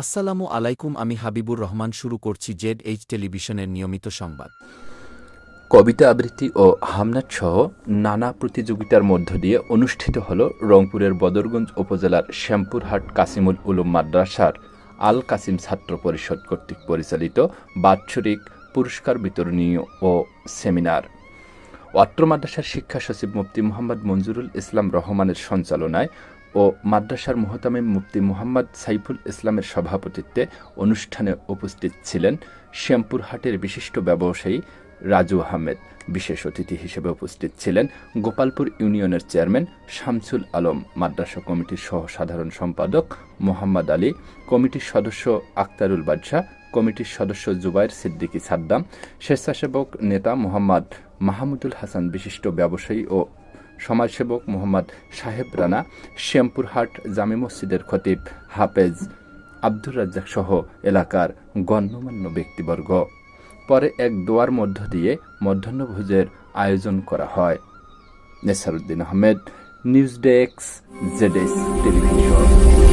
আসসালামু আলাইকুম, আমি হাবিবুর রহমান শুরু করছি জেড এইচ টেলিভিশনের নিয়মিত সংবাদ। কবিতা আবৃত্তি ও হামনাট সহ নানা প্রতিযোগিতার মধ্য দিয়ে অনুষ্ঠিত হল রংপুরের বদরগঞ্জ উপজেলার শ্যামপুরহাট কাসিমুল উলুম মাদ্রাসার আল কাসিম ছাত্র পরিষদ কর্তৃক পরিচালিত বাৎসরিক পুরস্কার বিতরণী ও সেমিনার। অত্র মাদ্রাসার শিক্ষা সচিব মুফতি মোহাম্মদ মঞ্জুরুল ইসলাম রহমানের সঞ্চালনায় ও মাদ্রাসার মোহতামিম মুফতি মোহাম্মদ সাইফুল ইসলামের সভাপতিত্বে অনুষ্ঠানে উপস্থিত ছিলেন শ্যামপুরহাটের বিশিষ্ট ব্যবসায়ী রাজু আহমেদ। বিশেষ অতিথি হিসেবে উপস্থিত ছিলেন গোপালপুর ইউনিয়নের চেয়ারম্যান শামসুল আলম, মাদ্রাসা কমিটির সহ সাধারণ সম্পাদক মোহাম্মদ আলী, কমিটির সদস্য আক্তারুল বাদশাহ, কমিটির সদস্য জুবাইর সিদ্দিকী সাদ্দাম, স্বেচ্ছাসেবক নেতা মোহাম্মদ মাহমুদুল হাসান, বিশিষ্ট ব্যবসায়ী ও সমাজসেবক মোহাম্মদ সাহেব রানা শ্যামপুরহাট জামি মসজিদের খতিব হাফেজ আব্দুর রাজ্জাক সহ এলাকার গণ্যমান্য ব্যক্তিবর্গ। পরে এক দোয়ার মধ্য দিয়ে মধ্যাহ্নভোজের আয়োজন করা হয়। নেসারুদ্দিন আহমেদ, নিউজ ডেস্ক জেডেস টেলিভিশন।